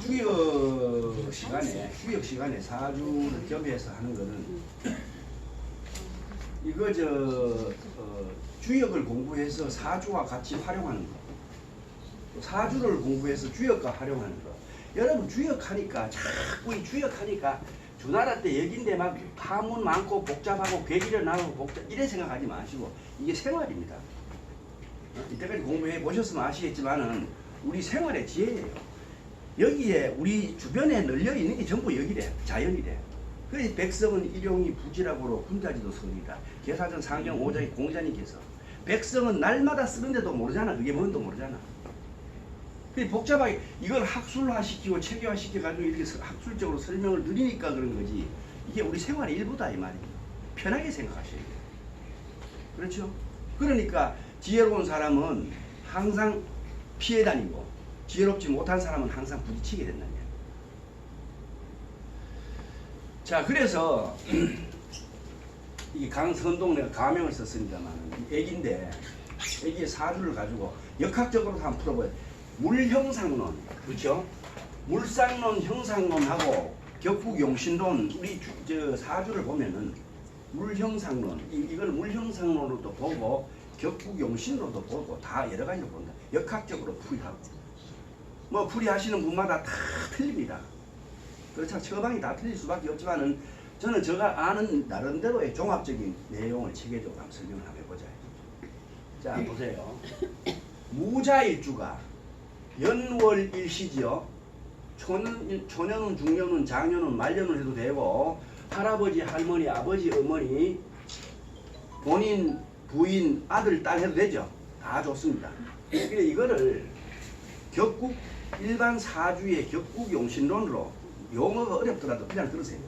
주역 시간에 주역 시간에 사주를 겸해서 하는 거는 이거 저 어, 주역을 공부해서 사주와 같이 활용하는 거. 또 사주를 공부해서 주역과 활용하는 거. 여러분 주역하니까 자꾸 이 주역하니까 주나라 때 얘긴데 막 파문 많고 복잡하고 괴기를 나고 복잡 이래 생각하지 마시고 이게 생활입니다. 어, 이때까지 공부해 보셨으면 아시겠지만은 우리 생활의 지혜예요. 여기에 우리 주변에 널려 있는 게 전부 여기래 자연이래. 그래서 백성은 일용이 부지락으로 군자지도 섭니다. 계사전 상경 오장이 공자님께서 백성은 날마다 쓰는데도 모르잖아. 그게 뭔도 모르잖아. 그 복잡하게 이걸 학술화시키고 체계화시켜가지고 이렇게 서- 학술적으로 설명을 드리니까 그런 거지. 이게 우리 생활의 일부다 이 말이에요. 편하게 생각하셔야 돼요. 그렇죠? 그러니까 지혜로운 사람은 항상 피해 다니고 지혜롭지 못한 사람은 항상 부딪히게 된다는. 자, 그래서 이게 강선동 내가 가명을 썼습니다만 애기인데 애기의 사주를 가지고 역학적으로 한번 풀어봐요. 물형상론, 그렇죠? 물상론, 형상론하고 격국용신론 우리 주- 저 사주를 보면은 물형상론 이, 이걸 물형상론으로도 보고 격국용신으로도 보고 다 여러 가지로 본다. 역학적으로 풀이하고 뭐 풀이하시는 분마다 다 틀립니다. 그렇죠. 처방이 다 틀릴 수밖에 없지만은 저는 제가 아는 나름대로의 종합적인 내용을 체계적으로 한번 설명을 한번 해보자. 자 보세요. 무자일주가 연월일시지요. 초년, 초년은 중년은 장년은 말년은 해도 되고 할아버지 할머니 아버지 어머니 본인 부인 아들 딸 해도 되죠. 다 좋습니다. 그래 이거를 격국 일반 사주의 격국 용신론으로 용어가 어렵더라도 그냥 들으세요.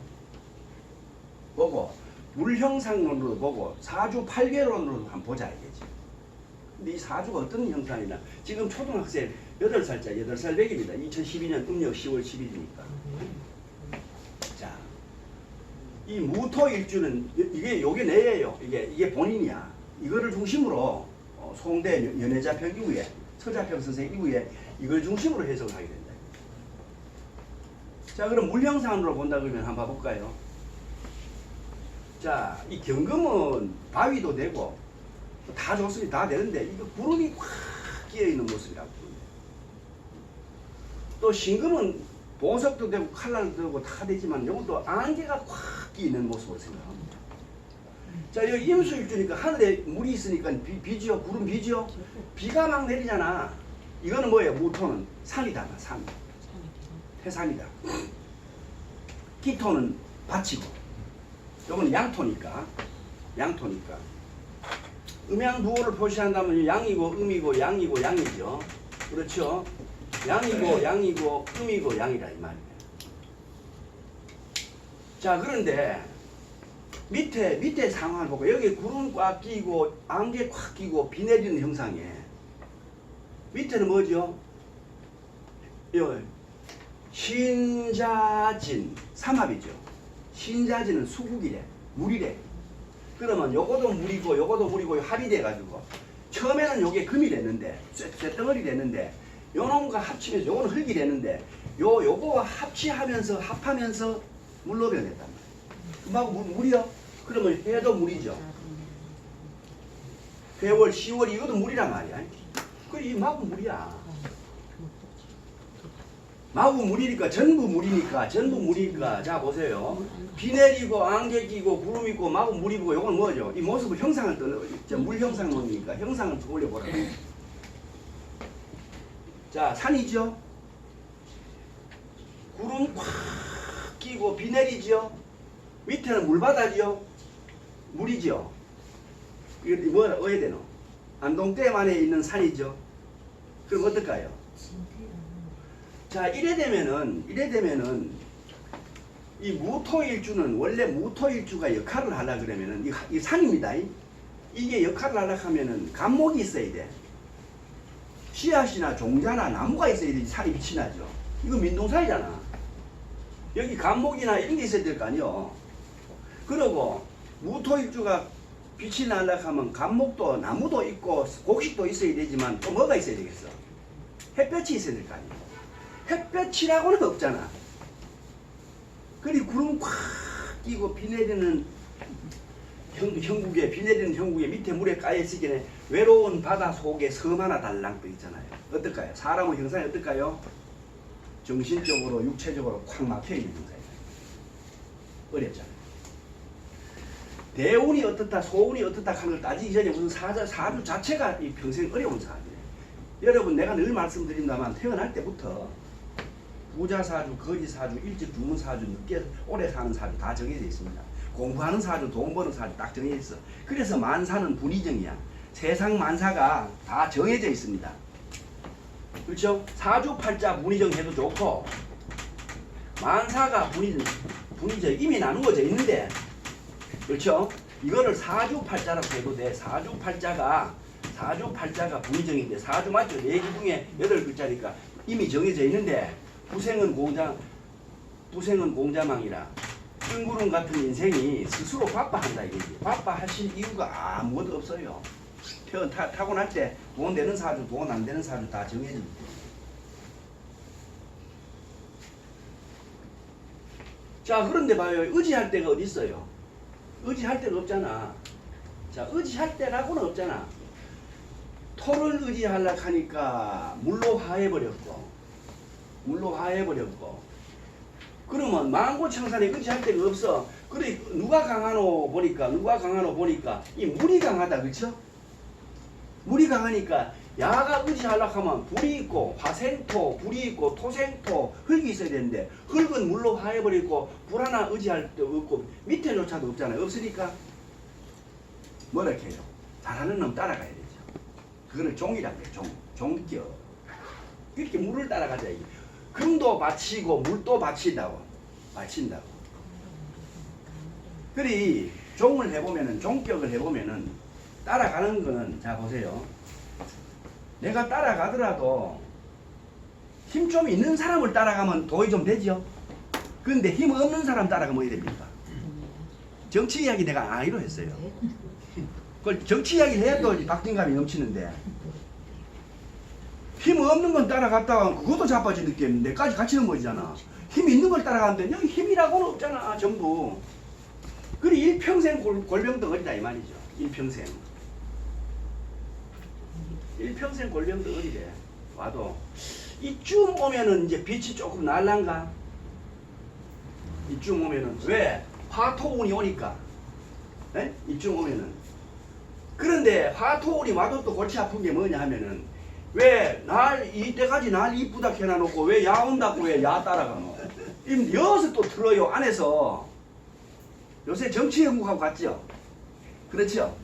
보고 물형상론으로 보고 사주 팔계론으로 한번 보자 이게지. 근데 이 사주가 어떤 형상이냐? 지금 초등학생 8살짜 8살 백입니다. 2012년 음력 10월 10일이니까. 자, 이 무토일주는 이- 이게 요게 내예요. 이게 이게 본인이야. 이거를 중심으로 어, 송대 연- 연애자평 이후에 서자평 선생 이후에 이걸 중심으로 해석을 하게 된다. 자, 그럼 물형상으로 본다 그러면 한번 봐볼까요? 자, 이 경금은 바위도 되고 다 좋습니다. 다 되는데 이거 구름이 꽉 끼어 있는 모습이라고. 또 신금은 보석도 되고 칼날도 되고 다 되지만 이것도 안개가 꽉 끼어 있는 모습을 생각합니다. 자, 여기 임수일주니까 하늘에 물이 있으니까 비, 비지요, 구름 비지요. 비가 막 내리잖아. 이거는 뭐예요? 무토는 산이다, 산. 해산이다. 기토는 밭이고, 요거는 양토니까, 양토니까. 음양부호를 표시한다면 양이고 음이고 양이고 양이죠. 그렇죠? 양이고 양이고 음이고 양이라 이 말이에요. 자 그런데 밑에 밑에 상황을 보고 여기 구름 꽉 끼고 안개 꽉 끼고 비 내리는 형상에 밑에는 뭐죠? 요 신자진 삼합이죠. 신자진은 수국이래 물이래. 그러면 요거도 물이고 요거도 물이고 합이 돼가지고 처음에는 요게 금이 됐는데 쇠, 쇠덩어리 됐는데 요놈과 합치면서 요거는 흙이 됐는데 요 요거와 합치하면서 합하면서 물로 변했단 말이에요. 금하고 물, 물이요? 그러면 해도 물이죠. 배월, 10월 이것도 물이란 말이야. 그이 마구 물이야. 마구 물이니까 전부 물이니까 전부 물이니까 자 보세요. 비 내리고 안개 끼고 구름 있고 마구 물이고 이건 뭐죠? 이 모습을 형상을 떠는 물 형상론이니까 형상을 올려보라. 자 산이죠. 구름 꽉 끼고 비 내리죠. 밑에는 물바다지요. 물이죠. 이거 뭐라 어야 되노? 안동댐 안에 있는 산이죠. 그럼 어떨까요? 자 이래 되면은 이래 되면은 이 무토일주는 원래 무토일주가 역할을 하려 그러면은 이, 이 산입니다. 이. 이게 역할을 하려 하면은 감목이 있어야 돼. 씨앗이나 종자나 나무가 있어야 산이 빛이 나죠. 이거 민둥산이잖아. 여기 감목이나 이런 게 있어야 될 거 아니요. 그러고 무토일주가 빛이 하면 감목도 나무도 있고 곡식도 있어야 되지만 또 뭐가 있어야 되겠어? 햇볕이 있어야 될 거 아니에요. 햇볕이라고는 없잖아. 그리 구름 콱 끼고 비 내리는 형, 형국에 비 내리는 형국에 밑에 물에 까여 있으기에 외로운 바다 속에 섬 하나 달랑 떠 있잖아요. 어떨까요? 사람의 형상이 어떨까요? 정신적으로 육체적으로 콱 막혀 있는 형상이에요. 어렵잖아요. 대운이 어떻다, 소운이 어떻다 하는 걸 따지기 전에 무슨 사자, 사주 자체가 이 평생 어려운 사주예요. 여러분 내가 늘 말씀드린다만 태어날 때부터 부자 사주, 거지 사주, 일찍 죽는 사주, 늦게 오래 사는 사주 다 정해져 있습니다. 공부하는 사주, 돈 버는 사주 딱 정해져 있어. 그래서 만사는 분의정이야. 세상 만사가 다 정해져 있습니다. 그렇죠? 사주 팔자 분의정 해도 좋고 만사가 분의 분의정 이미 나누어져 있는데 그렇죠? 이거를 사주 팔자라고 해도 돼. 사주 팔자가 사주 팔자가 분의정인데 사주 맞죠? 네개 중에 여덟 글자니까 이미 정해져 있는데 부생은 공자 부생은 공자망이라 뜬구름 같은 인생이 스스로 바빠한다 이거지. 바빠하실 이유가 아무것도 없어요. 태어 타, 타고날 때 돈 되는 사주, 돈 안 되는 사주 다 정해져 있고. 자 그런데 봐요 의지할 데가 어디 있어요? 의지할 데가 없잖아. 자 의지할 데라고는 없잖아. 토를 의지하려고 하니까 물로 화해버렸고 물로 화해버렸고 그러면 망고청산에 의지할 데가 없어. 그래 누가 강하노 보니까 누가 강하노 보니까 이 물이 강하다 그렇죠? 물이 강하니까 야가 의지하려고 하면 불이 있고 화생토, 불이 있고 토생토, 흙이 있어야 되는데 흙은 물로 화해버리고 불 하나 의지할 데 없고 밑에조차도 없잖아요. 없으니까 뭐라 해요? 잘하는 놈 따라가야 되죠. 그거를 종이라고 해요. 종, 종격. 이렇게 물을 따라가자. 이게. 금도 바치고 물도 바친다고. 바친다고. 그리 종을 해보면은 종격을 해보면은 따라가는 거는 자 보세요. 내가 따라가더라도 힘 좀 있는 사람을 따라가면 도움이 좀 되죠. 근데 힘 없는 사람 따라가면 어떻게 됩니까? 정치 이야기 내가 아니로 했어요. 그걸 정치 이야기를 해야 또 박진감이 넘치는데 힘 없는 건 따라갔다가 그것도 자빠진 느낌 내까지 같이 넘어지잖아. 힘 있는 걸 따라가는데 여기 힘이라고는 없잖아 전부. 그리 일평생 골, 골병덩어리다 이 말이죠. 일평생. 일평생 골병덩어리래. 와도 이쯤 오면은 이제 빛이 조금 날란가? 이쯤 오면은 왜? 화토운이 오니까. 에? 이쯤 오면은. 그런데 화토운이 와도 또 골치 아픈 게 뭐냐 하면은 왜 날 이때까지 날 이쁘다 해놔놓고 왜 야 온다고 왜 야 따라가노? 이 여기서 또 들어요 안에서 요새 정치 연구하고 같죠? 그렇죠?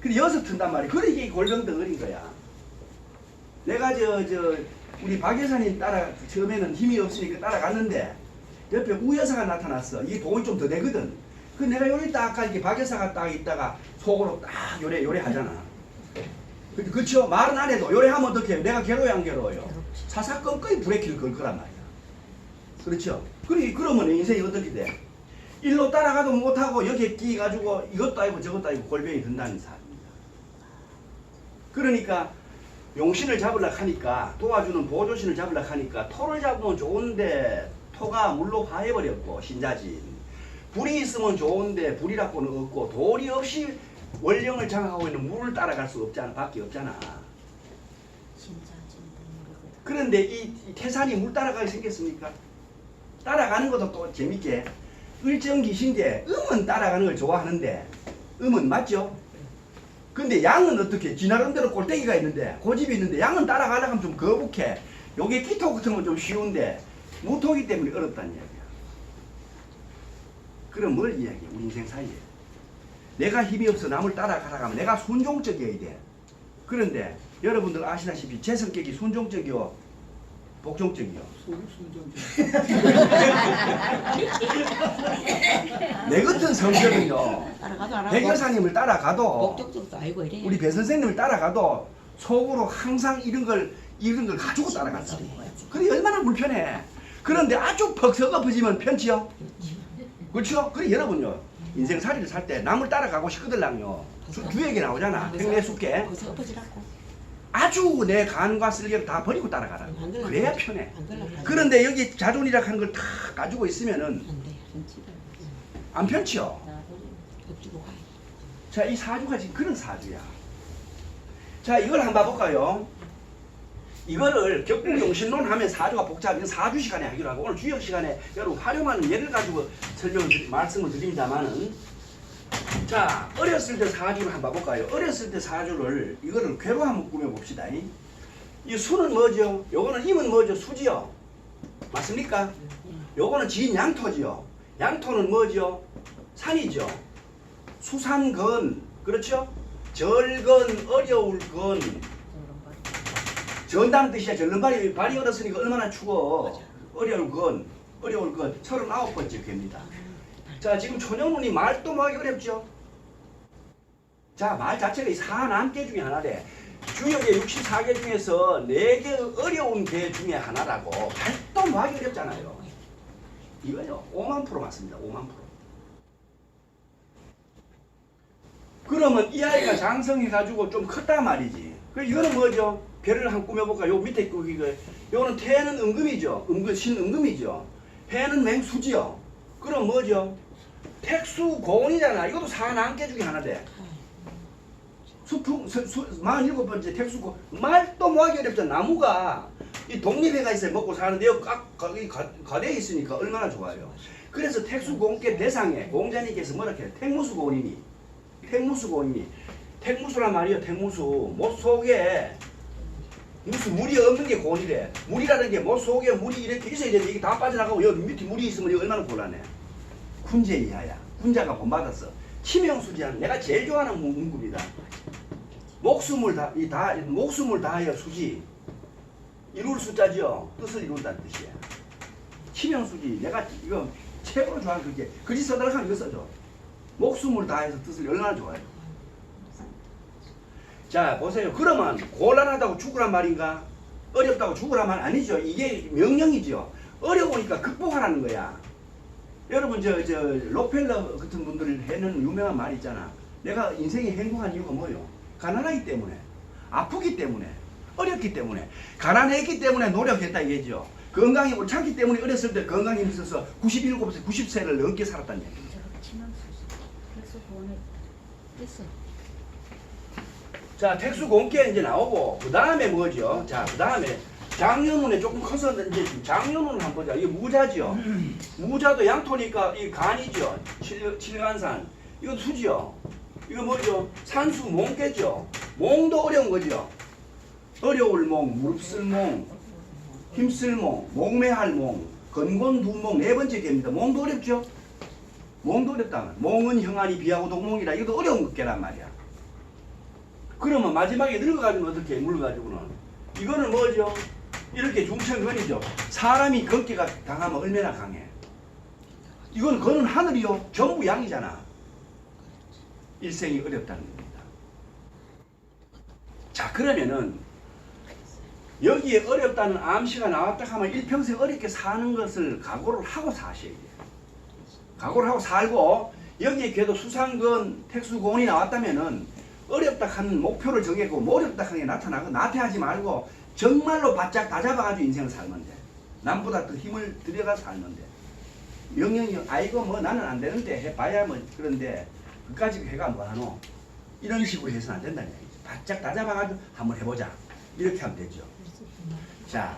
근데 여기서 튼단 말이야. 그래 이게 골병덩어리인 거야. 내가 저 저 우리 박 여사님 따라 처음에는 힘이 없으니까 따라갔는데 옆에 우 여사가 나타났어. 이 돈이 좀더 되거든. 그 내가 요리 딱 아까 이렇게 박 여사가 딱 있다가 속으로 딱 요래 요래 하잖아. 그- 그쵸? 말은 안 해도 요래 하면 어떻게 해요? 내가 괴로워요 안 괴로워요? 사사건건히 브레이크를 걸 거란 말이야. 그렇죠? 그리, 그러면 인생이 어떻게 돼? 일로 따라가도 못하고 여기에 끼가지고 이것도 아니고 저것도 아니고 골병이 든다는 사람입니다. 그러니까 용신을 잡으려고 하니까 도와주는 보조신을 잡으려고 하니까 토를 잡으면 좋은데 토가 물로 화해버렸고 신자진 불이 있으면 좋은데 불이라고는 없고 돌이 없이 원령을 장악하고 있는 물을 따라갈 수 없잖아 밖에 없잖아. 그런데 이, 이 태산이 물 따라가게 생겼습니까? 따라가는 것도 또 재밌게 을정기신데 음은 따라가는 걸 좋아하는데 음은 맞죠? 근데 양은 어떻게? 지나름대로 꼴대기가 있는데 고집이 있는데 양은 따라가려고 하면 좀 거북해. 요게 기토 같은 건 좀 쉬운데 무토기 때문에 어렵다는 이야기야. 그럼 뭘 이야기해? 우리 인생 사이에. 내가 힘이 없어 남을 따라가라고 하면 내가 순종적이어야 돼. 그런데 여러분들 아시다시피 제 성격이 순종적이요 복종적이요 내 같은 성격은요 따라가도 안 백 하고 여사님을 따라가도 목적적도 알고 이래. 우리 배 선생님을 따라가도 속으로 항상 이런 걸 이런 걸 가지고 따라간다. 그래 얼마나 불편해. 그런데 아주 퍽석엎어지면 편치요. 그렇죠? 그래 여러분요 인생 살이를 살 때 남을 따라가고 싶거들랑요 주, 주에게 나오잖아. 팽내 숙게 거기서 엎어지라고. 아주 내 간과 쓸개를 다 버리고 따라가라. 그래야. 편해. 그런데 여기 자존이라 하는 걸 다 가지고 있으면은 안 편치요. 자, 이 사주가 지금 그런 사주야. 자, 이걸 한번 봐볼까요? 이거를 격국용신론 하면 사주가 복잡, 이건 사주 시간에 하기로 하고, 오늘 주역 시간에 여러분 활용하는 예를 가지고 설명을, 드리, 말씀을 드립니다만은, 자, 어렸을 때 사주를 한번 봐볼까요? 어렸을 때 사주를, 이거를 괴로 한번 꾸며봅시다. 이 수는 뭐죠? 요거는 임은 뭐죠? 수지요? 맞습니까? 요거는 지인 양토지요. 양토는 뭐죠? 산이죠. 수산건 그렇죠? 절건 어려울 건 전다는 뜻이야. 절름발이 발이 얼었으니까 얼마나 추워. 어려울 건 어려울 건 서른아홉 번째 괴입니다. 자 지금 초년운이 말도 뭐하기 어렵죠? 자 말 자체가 이 사남계 중에 하나래. 주역의 64개 중에서 4개 어려운 개 중에 하나라고 발도 뭐하기 어렵잖아요. 이거요 5만 프로 맞습니다. 5만 프로. 그러면 이 아이가 장성해가지고 좀 컸단 말이지. 그 이거는 뭐죠? 배를 한 꾸며볼까? 요 밑에 거 이거. 요거는 태는 은금이죠. 은금 신은금이죠. 해는 맹수지요. 그럼 뭐죠? 택수 고운이잖아. 이것도 사남계 중에 하나래. 수풍 수, 수, 47번째 택수고 말도 뭐하기 어렵잖아. 나무가 이 독립해가 있어야 먹고 사는데 이 가, 가대에 있으니까 얼마나 좋아요. 그래서 택수공계 대상에 공자님께서 뭐라 해요? 택무수고원이니 택무수고원이니 택무수란 말이요. 택무수 못 속에 무슨 물이 없는 게 고원이래. 물이라는 게 못 속에 물이 이렇게 있어야 되는데 이게 다 빠져나가고 여기 밑에 물이 있으면 이거 얼마나 곤란해. 군제 이하야. 군자가 본받았어. 치명수지한 내가 제일 좋아하는 문- 문구입니다. 목숨을 다, 이 다, 목숨을 다하여 수지. 이룰 숫자지요. 뜻을 이룬다는 뜻이야. 치명수지. 내가 이거 최고로 좋아하는 그게. 글씨 써달라고 하면 이거 써줘. 목숨을 다해서 뜻을 얼마나 좋아해요. 자, 보세요. 그러면 곤란하다고 죽으란 말인가? 어렵다고 죽으란 말 아니죠. 이게 명령이죠. 어려우니까 극복하라는 거야. 여러분 저저 록펠러 같은 분들 해는 유명한 말 있잖아. 내가 인생이 행복한 이유가 뭐요? 가난하기 때문에, 아프기 때문에, 어렵기 때문에, 가난했기 때문에 노력했다 이게죠. 건강이 옳지 때문에 어렸을 때 건강이 있어서 97세, 90세를 넘게 살았다는 얘기. 저렇게 치면 그래서 보내. 됐어. 자, 택수 공개 이제 나오고 그 다음에 뭐죠? 자, 그 다음에 장년운에 조금 커서 이제 장년운을 한번 보자. 이게 무자죠. 무자도 양토니까 이 간이죠. 칠, 칠간산. 이거 수지요. 이거 뭐죠? 산수 몽개죠. 몽도 어려운 거죠. 어려울 몽, 무릎 쓸 몽, 힘쓸 몽, 몽매할 몽, 건곤 두몽 네 번째 개입니다. 몽도 어렵죠? 몽도 어렵다. 몽은 형안이 비하고 동몽이라 이것도 어려운 개란 말이야. 그러면 마지막에 늙어가지고 어떻게 물러가지고는 이거는 뭐죠? 이렇게 중천건이죠. 사람이 걷기가 강하면 얼마나 강해. 이건 거는 하늘이요. 전부 양이잖아. 일생이 어렵다는 겁니다. 자 그러면은 여기에 어렵다는 암시가 나왔다 하면 일평생 어렵게 사는 것을 각오를 하고 사셔야 돼요. 각오를 하고 살고 여기에 그래도 수상건 택수고온이 나왔다면은 어렵다 하는 목표를 정했고 뭐 어렵다 하는 게 나타나고 나태하지 말고 정말로 바짝 다 잡아가지고 인생을 살면 돼. 남보다 더 힘을 들여가 살면 돼. 명령이 아이고 뭐 나는 안 되는데 해봐야 뭐 그런데 그까지 해가 뭐하노 이런 식으로 해서는 안 된다는 얘기죠. 바짝 다 잡아가지고 한번 해보자 이렇게 하면 되죠. 자,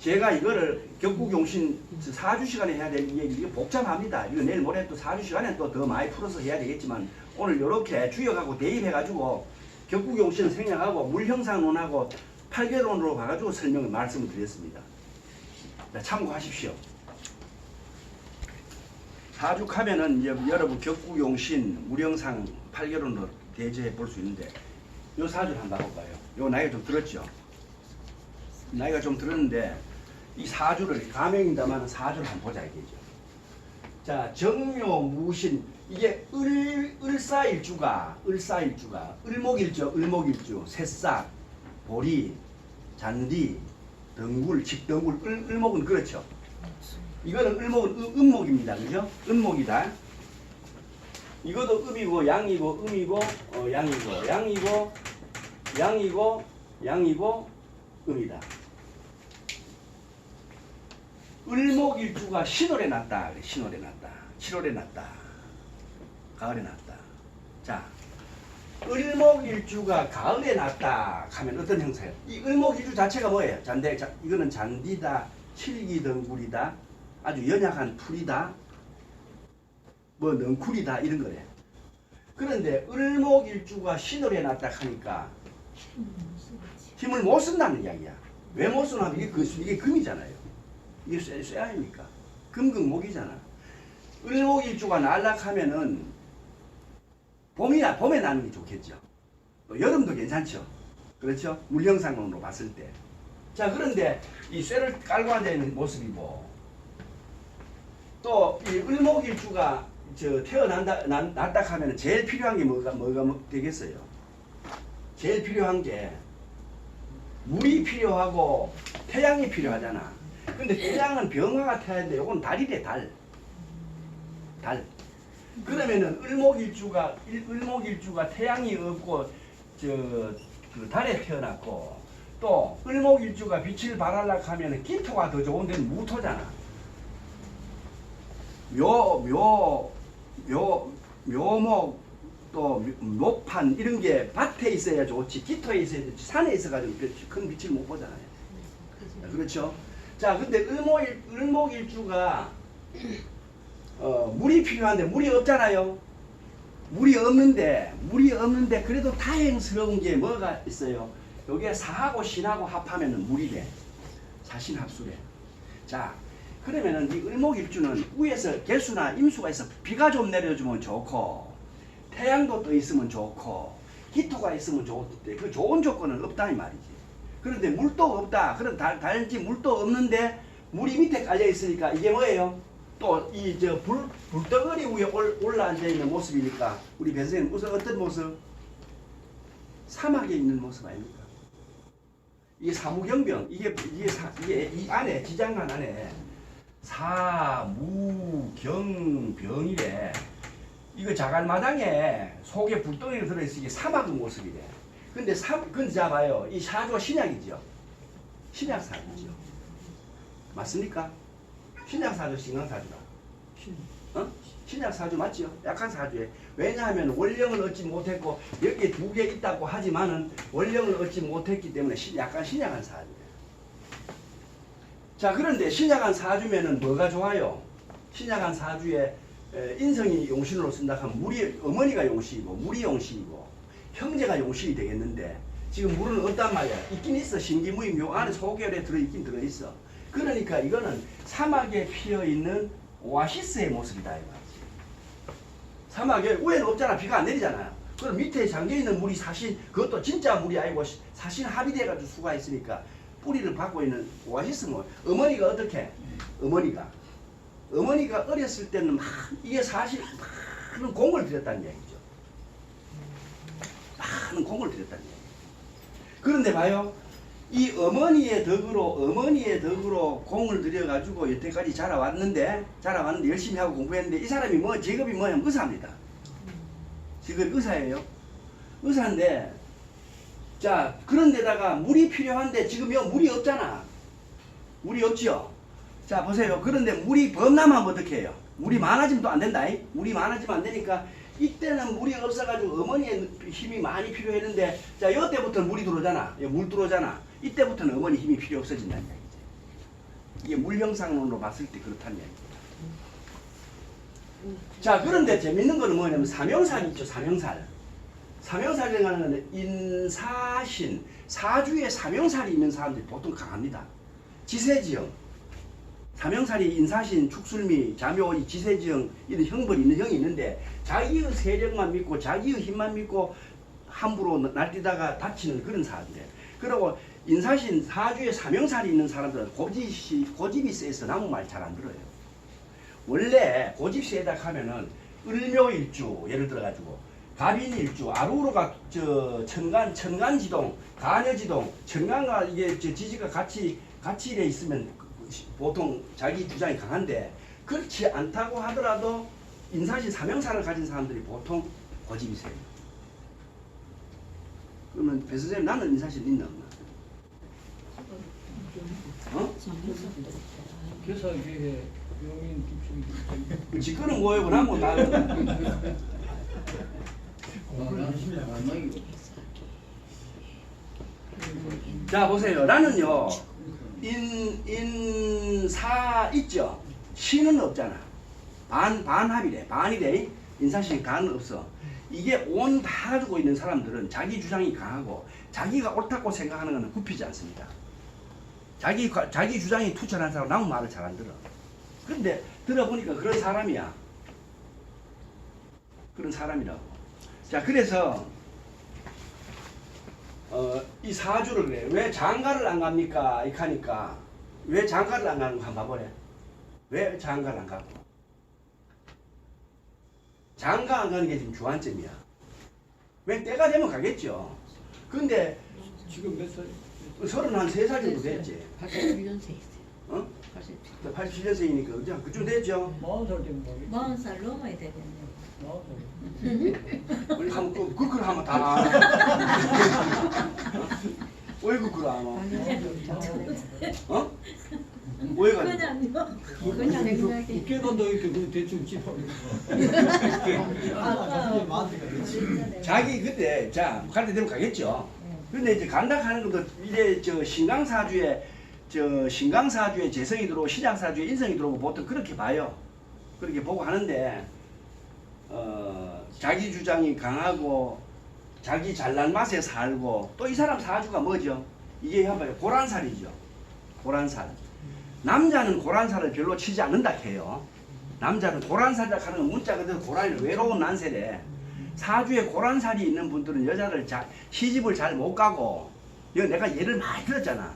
제가 이거를 격국용신 사주 시간에 해야 되는 게 이게 복잡합니다. 이거 내일 모레 또 사주 시간에 또 더 많이 풀어서 해야 되겠지만 오늘 이렇게 주역하고 대입해가지고 격국용신을 생략하고 물형상론하고 팔계론으로 가가지고 설명을 말씀을 드렸습니다. 자, 참고하십시오. 사죽하면은 이제 여러분 격국용신 무령상 팔계론으로 대제해 볼 수 있는데 요 사주를 한번 봐볼까요? 요 나이가 좀 들었죠? 나이가 좀 들었는데 이 사주를 가명인다만 사주를 한번 보자 이게죠. 자 정묘 무신 이게 을 을사일주가 을사일주가 을목일주 을목일주 새싹 보리 잔디 덩굴 직덩굴 을, 을목은 그렇죠. 이거는 을목은 은- 은목입니다. 그죠? 은목이다. 이것도 음이고 양이고 음이고 어, 양이고 양이고 양이고 양이고 음이다. 을목일주가 신월에 났다. 그래, 신월에 났다. 7월에 났다. 가을에 났다. 자, 을목일주가 가을에 났다 하면 어떤 형사예요? 이 을목일주 자체가 뭐예요? 잔대, 자, 이거는 잔디다, 칠기덩굴이다, 아주 연약한 풀이다, 뭐 넝쿨이다 이런 거래. 그런데 을목일주가 신월에 났다 하니까 힘을 못 쓴다는 이야기야. 왜 못 쓰냐면 이게, 그, 이게 금이잖아요. 이게 쇠, 쇠 아닙니까? 금극목이잖아. 을목일주가 날락하면은 봄이나 봄에 나는 게 좋겠죠. 또 여름도 괜찮죠. 그렇죠? 물형상으로 봤을 때. 자 그런데 이 쇠를 깔고 앉아 있는 모습이고 또 이 을목일주가 저 태어난다 난, 났다 하면 제일 필요한 게 뭐가 뭐가 뭐 되겠어요? 제일 필요한 게 물이 필요하고 태양이 필요하잖아. 근데 태양은 병화가 태야 되는데 요건 달이래 달. 달. 그러면은 을목일주가 일- 을목일주가 태양이 없고 저그 달에 태어났고 또 을목일주가 빛을 발하려고 하면은 기토가 더 좋은 데는 무토잖아. 묘, 묘, 묘, 묘목 또 묘- 묘판 이런 게 밭에 있어야 좋지 기토에 있어야 좋지 산에 있어가지고 빛- 큰 빛을 못 보잖아요. 그렇죠? 자, 근데 을목일, 을목일주가 어, 물이 필요한데 물이 없잖아요. 물이 없는데 물이 없는데 그래도 다행스러운 게 뭐가 있어요? 여기에 사하고 신하고 합하면은 물이 돼. 사신 합수래. 자, 그러면은 이 을목일주는 위에서 개수나 임수가 있어 비가 좀 내려주면 좋고 태양도 떠 있으면 좋고 기토가 있으면 좋은데 그 좋은 조건은 없다 이 말이지. 그런데 물도 없다. 그런 달, 달지 물도 없는데 물이 밑에 깔려 있으니까 이게 뭐예요? 또 이 저 불 불덩어리 위에 올, 올라 앉아 있는 모습이니까 우리 변생은 우선 어떤 모습? 사막에 있는 모습 아닙니까? 이게 사무경병 이게 이게 사, 이게 이 안에 지장간 안에 사무경병이래. 이거 자갈마당에 속에 불덩이가 들어있어 이게 사막의 모습이래. 근데 사, 근데 자 봐요. 이 사주가 신약이죠. 신약 사주죠. 맞습니까? 신약 사주, 신강 사주다. 어? 신약 사주 맞죠? 약한 사주에. 왜냐하면 원령을 얻지 못했고 여기 두 개 있다고 하지만은 원령을 얻지 못했기 때문에 신- 약간 신약한 사주예요. 자 그런데 신약한 사주면은 뭐가 좋아요? 신약한 사주에 에, 인성이 용신으로 쓴다 하면 물이 어머니가 용신이고 물이 용신이고 형제가 용신이 되겠는데 지금 물은 없단 말이야. 있긴 있어. 신기무임 요 안에 소결에 들어 있긴 들어 있어. 그러니까 이거는 사막에 피어 있는 오아시스의 모습이다 이 말이지. 사막에 위에는 없잖아. 비가 안 내리잖아요. 그럼 밑에 잠겨 있는 물이 사실 그것도 진짜 물이 아니고 사실 합의돼 가지고 수가 있으니까 뿌리를 받고 있는 오아시스 뭐 어머니가 어떻게? 어머니가 어머니가 어렸을 때는 막 이게 사실 많은 공을 들였다는 얘기죠. 많은 공을 들였다는 얘기. 그런데 봐요. 이 어머니의 덕으로 어머니의 덕으로 공을 들여가지고 여태까지 자라왔는데 자라왔는데 열심히 하고 공부했는데 이 사람이 뭐 직업이 뭐냐면 의사입니다. 직업이 의사예요. 의사인데 자 그런데다가 물이 필요한데 지금 요 물이 없잖아. 물이 없지요. 자 보세요. 그런데 물이 범람하면 어떻게 해요? 물이 많아지면 또 안 된다. 이? 물이 많아지면 안 되니까 이때는 물이 없어가지고 어머니의 힘이 많이 필요했는데 자 이때부터는 물이 들어오잖아. 이물 들어오잖아. 이때부터는 어머니 힘이 필요 없어진다는 얘기지. 이게 물 형상론으로 봤을 때 그렇다는 얘기죠. 자 그런데 재밌는 거는 뭐냐면 삼형살이 있죠. 삼형살. 삼형살이라는 건 인사신 사주에 삼형살이 있는 사람들이 보통 강합니다. 지세지형 삼형살이 인사신, 축술미, 자묘, 이 지세지형 이런 형벌이 있는 형이 있는데 자기의 세력만 믿고 자기의 힘만 믿고 함부로 날뛰다가 다치는 그런 사주래. 그리고 인사신 사주에 삼형살이 있는 사람들은 고집이 고집이 세서 나무 말잘 안 들어요. 원래 고집 세다 하면은 을묘일주 예를 들어 가지고 갑인일주 아루로가 저 천간 천간지동 간여지동 천간과 이게 저 지지가 같이 같이 이래 있으면 보통 자기 주장이 강한데 그렇지 않다고 하더라도 인사신 삼형사를 가진 사람들이 보통 고집이 세요. 그러면 배 선생님 나는 인사실 있나 없나? 어? 교사계에 용인 기축이 그 직권은 뭐예요? 나뭐 다. 자 보세요. 나는요 인 인사 있죠. 시는 없잖아. 반 반합이래. 반이래. 인사시 간은 없어. 이게 온 다 가지고 있는 사람들은 자기 주장이 강하고 자기가 옳다고 생각하는 것은 굽히지 않습니다. 자기 과- 자기 주장이 투철한 사람 남은 말을 잘 안 들어. 근데 들어보니까 그런 사람이야. 그런 사람이라고. 자 그래서 어, 이 사주를 그래. 왜 장가를 안 갑니까? 이렇게 하니까 왜 장가를 안 가는 거 한번 봐보래. 왜 장가를 안 가고? 장가 안 가는 게 지금 주안점이야. 왜 때가 되면 가겠죠. 근데 지금 몇 살? 서른 한 세 살 정도 됐지. 81년생 있어요. 어? 87. 87년생이니까 그죠? 그쯤 됐죠. 마흔 살 되면 가겠지. 마흔 살 넘어야 되겠네. 마흔 살. 우리 한번 그, 그, 그 하면 다. 왜 그걸 하면? 어? 왜 가? 그냥요. 그냥 그냥 생각이. 국회가 너 이렇게 그 대충 짚어. 아까 자기 그때 자 갈 때대로 가겠죠. 근데 이제 간다 하는 것도 이제 저 신강사주에 저 신강사주에 재성이 들어오고 시장사주에 인성이 들어오고 보통 그렇게 봐요. 그렇게 보고 하는데 어 자기 주장이 강하고 자기 잘난 맛에 살고 또 이 사람 사주가 뭐죠? 이게 해봐요 고란살이죠. 고란살. 남자는 고란살을 별로 치지 않는다 해요. 남자는 고란살이라 하는 건 문자 그대로 고란이 외로운 난세래. 사주에 고란살이 있는 분들은 여자를 잘 시집을 잘 못 가고 이거 내가 예를 많이 들었잖아.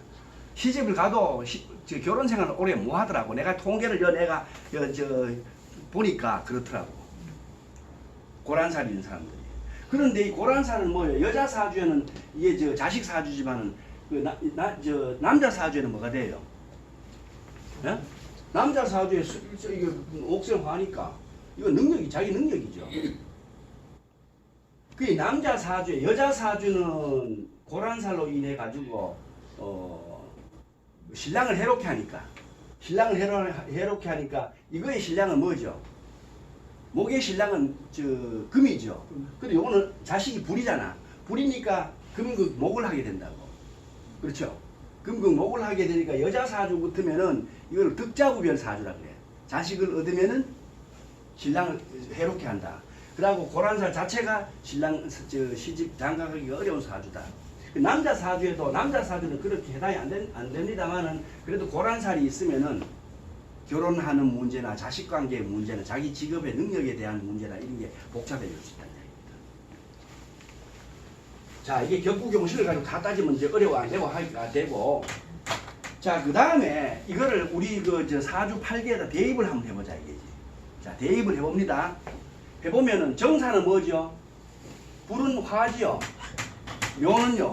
시집을 가도 시, 저 결혼 생활을 오래 못 하더라고. 내가 통계를 여 내가 여, 저 보니까 그렇더라고. 고란살이 있는 사람들이. 그런데 이 고란살은 뭐예요? 여자 사주에는 이게 저 자식 사주지만은 그 나, 나, 저 남자 사주에는 뭐가 돼요? 예? 남자 사주에 수- 저 이거 옥생화니까 이거 능력이 자기 능력이죠. 그 남자 사주에 여자 사주는 고란살로 인해 가지고 어 신랑을 해롭게 하니까 신랑을 해롭게 하니까 이거의 신랑은 뭐죠? 목의 신랑은 저 금이죠. 근데 요거는 자식이 불이잖아. 불이니까 금극 목을 하게 된다고. 그렇죠? 금극 목을 하게 되니까 여자 사주 같으면은 이걸 득자구별 사주라 그래. 자식을 얻으면은 신랑을 해롭게 한다. 그리고 고란살 자체가 신랑 저 시집 장가가기가 어려운 사주다. 그 남자 사주에도 남자 사주는 그렇게 해당이 안, 된, 안 됩니다만은 그래도 고란살이 있으면은 결혼하는 문제나 자식 관계의 문제나 자기 직업의 능력에 대한 문제나 이런 게 복잡해질 수 있다는 얘기입니다. 자, 이게 격구경신을 가지고 다 따지면 이제 어려워 안 되고 하기가 되고 자, 그 다음에 이거를 우리 그 저 사주 팔개에다 대입을 한번 해보자 이게지. 자, 대입을 해봅니다. 해보면은 정사는 뭐죠? 불은 화지요. 묘는요.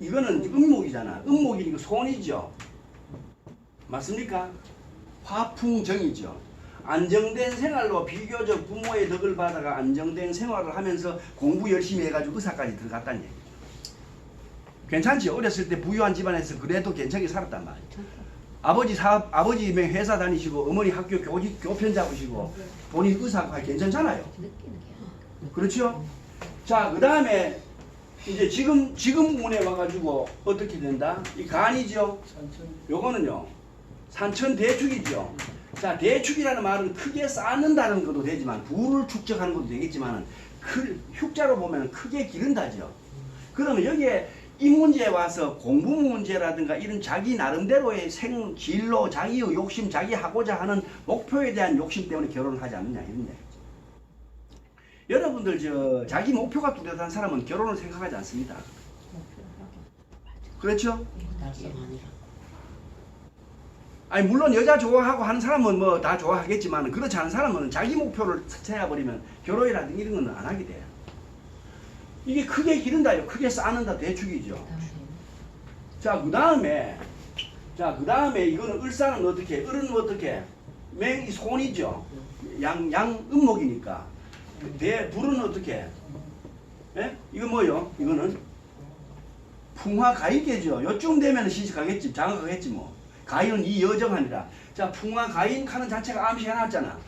이거는 음목이잖아. 음목이니까 손이죠. 맞습니까? 화풍정이죠. 안정된 생활로 비교적 부모의 덕을 받아가 안정된 생활을 하면서 공부 열심히 해가지고 의사까지 들어갔다는 얘기죠. 괜찮지? 어렸을 때 부유한 집안에서 그래도 괜찮게 살았단 말이에요. 아버지 사업, 아버지 회사 다니시고 어머니 학교 교직 교편 잡으시고 본인 의사가 괜찮잖아요. 그렇죠? 자, 그 다음에 이제 지금 지금 운에 와가지고 어떻게 된다? 이 간이죠. 요거는요 산천 대축이죠. 자 대축이라는 말은 크게 쌓는다는 것도 되지만 부를 축적하는 것도 되겠지만은 크, 흉자로 보면 크게 기른다죠. 그러면 여기에 이 문제에 와서 공부 문제라든가 이런 자기 나름대로의 생 진로, 자기의 욕심, 자기 하고자 하는 목표에 대한 욕심 때문에 결혼을 하지 않느냐 이런 얘기죠. 여러분들 저 자기 목표가 뚜렷한 사람은 결혼을 생각하지 않습니다. 그렇죠? 아니 물론 여자 좋아하고 하는 사람은 뭐 다 좋아하겠지만 그렇지 않은 사람은 자기 목표를 세워버리면 결혼이라든가 이런 거는 안 하게 돼요. 이게 크게 기른다요. 크게 쌓는다 대축이죠. 자, 그 다음에, 자, 그 다음에 이거는 을사는 어떻게, 을은 어떻게, 맹이 손이죠. 양, 양 음목이니까. 대, 불은 어떻게, 예? 이거 뭐요? 이거는 풍화 가인께죠. 요쯤 되면 시집가겠지, 장가가겠지 뭐. 가인은 이 여정하니라. 자, 풍화 가인 카는 자체가 암시 해놨잖아.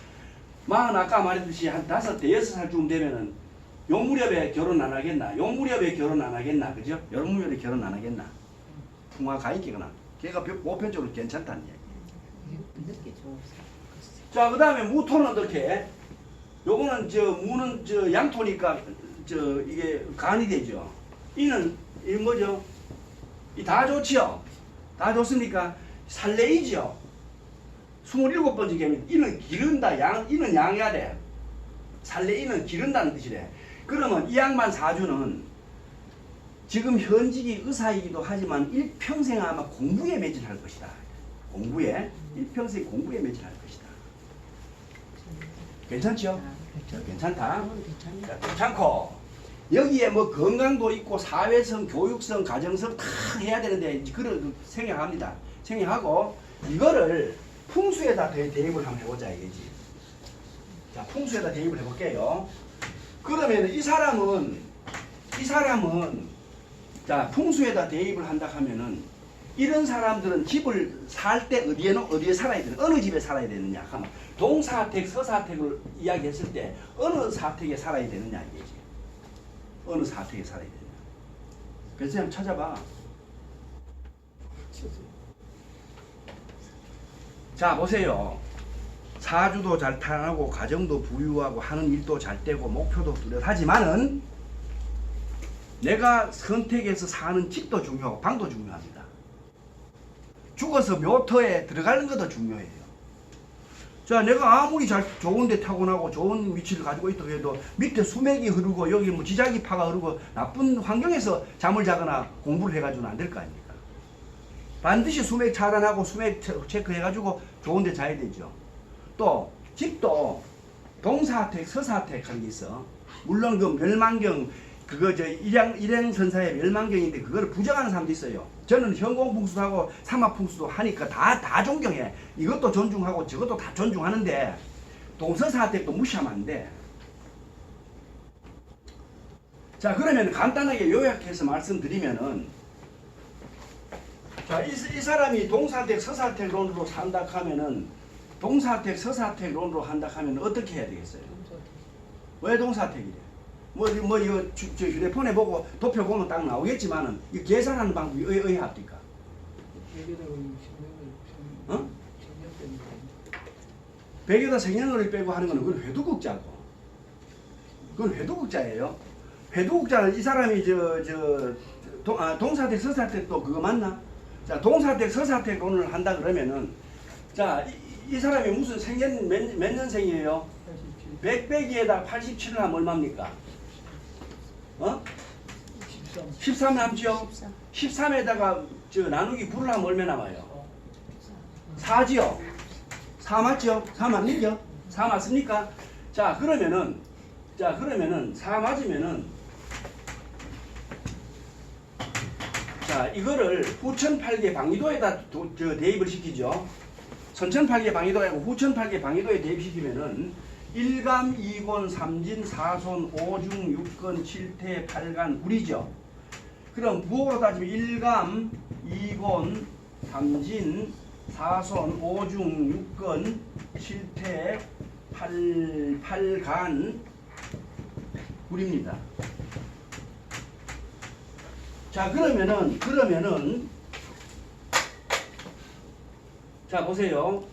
마흔 아까 말했듯이 한 다섯 대 여섯 살쯤 되면은 요 무렵에 결혼 안 하겠나? 요 무렵에 결혼 안 하겠나? 그죠? 요 무렵에 결혼 안 하겠나? 풍화 가인께거나. 걔가 보- 보편적으로 괜찮다는 얘기. 자, 그 다음에 무토는 어떻게? 요거는 저 무는 저 양토니까 저 이게 간이 되죠. 이는 이 뭐죠? 이 다 좋지요. 다 좋습니까? 살레이지요. 27번째 개면 이는 기른다. 양 이는 양해야 돼. 살레 이는 기른다는 뜻이래. 그러면 이 양반 사주는 지금 현직이 의사이기도 하지만 일평생 아마 공부에 매진할 것이다. 공부에 일평생 공부에 매진할 것이다. 괜찮죠? 그렇죠. 괜찮다. 괜찮네. 자, 괜찮고 여기에 뭐 건강도 있고 사회성, 교육성, 가정성 다 해야 되는데 그런 그 생략합니다. 생략하고 이거를 풍수에다 대, 대입을 한번 해보자 이거지. 자, 풍수에다 대입을 해볼게요. 그러면 이 사람은 이 사람은 자 풍수에다 대입을 한다 하면은 이런 사람들은 집을 살 때 어디에 놓- 어디에 살아야 되는 어느 집에 살아야 되느냐. 하면 동사택 서사택을 이야기했을 때 어느 사택에 살아야 되느냐 이게지. 어느 사택에 살아야 되느냐. 그래서 한번 찾아봐 자 보세요 사주도 잘 타나고 가정도 부유하고 하는 일도 잘 되고 목표도 뚜렷하지만은 내가 선택해서 사는 집도 중요하고 방도 중요합니다. 죽어서 묘터에 들어가는 것도 중요해요. 자, 내가 아무리 잘 좋은데 타고나고 좋은 위치를 가지고 있다 해도 밑에 수맥이 흐르고 여기 뭐 지자기 파가 흐르고 나쁜 환경에서 잠을 자거나 공부를 해가지고는 안 될 거 아닙니까? 반드시 수맥 차단하고 수맥 체- 체크해가지고 좋은데 자야 되죠. 또 집도 동사택, 서사택 하는 게 있어. 물론 그 멸망경 그거 저 일양 일행 선사의 멸망경인데 그거를 부정하는 사람도 있어요. 저는 현공풍수하고 삼합풍수도 하니까 다다 존경해. 이것도 존중하고 저것도 다 존중하는데 동서사택도 무시하면 안 돼. 자 그러면 간단하게 요약해서 말씀드리면은 자, 이, 이 사람이 동사택, 서사택론으로 산다 하면은 동사택, 서사택론으로 한다 하면 어떻게 해야 되겠어요? 왜 동사택이래? 뭐, 이- 뭐 이거 주- 저 휴대폰에 보고 도표 보면 딱 나오겠지만은 이 계산하는 방법이 의, 의합니까? 여기다가 10년을 어? 10년 때문에 백에다 생년월일 빼고 하는 거는 그건 회두국자고. 그건 회두국자예요. 회두국자는 이 사람이 저, 저, 동, 아, 동사택, 서사택 또 그거 맞나? 자, 동사택, 서사택론을 한다 그러면은 자, 이, 이 사람이 무슨 생년 몇, 몇 년생이에요? 87, 100 빼기에다 87을 하면 얼마입니까? 어? 13, 13 남죠? 14. 13 에다가 저 나누기 9를 하면 얼마 남아요? 4, 4지요? 4 맞죠? 4 맞는겨? 4 맞습니까? 자 그러면은 자 그러면은 4 맞으면은 자 이거를 후천팔계 방위도에다 도- 저 대입을 시키죠. 선천팔계 방위도가 아니고 후천팔계 방위도에 대입시키면은 일감, 이곤, 삼진, 사손, 오중, 육건, 칠태, 팔간, 불이죠. 그럼 부호로 따지면 일감, 이곤, 삼진, 사손, 오중, 육건, 칠태, 팔, 팔간, 불입니다. 자 그러면은 그러면은 자 보세요.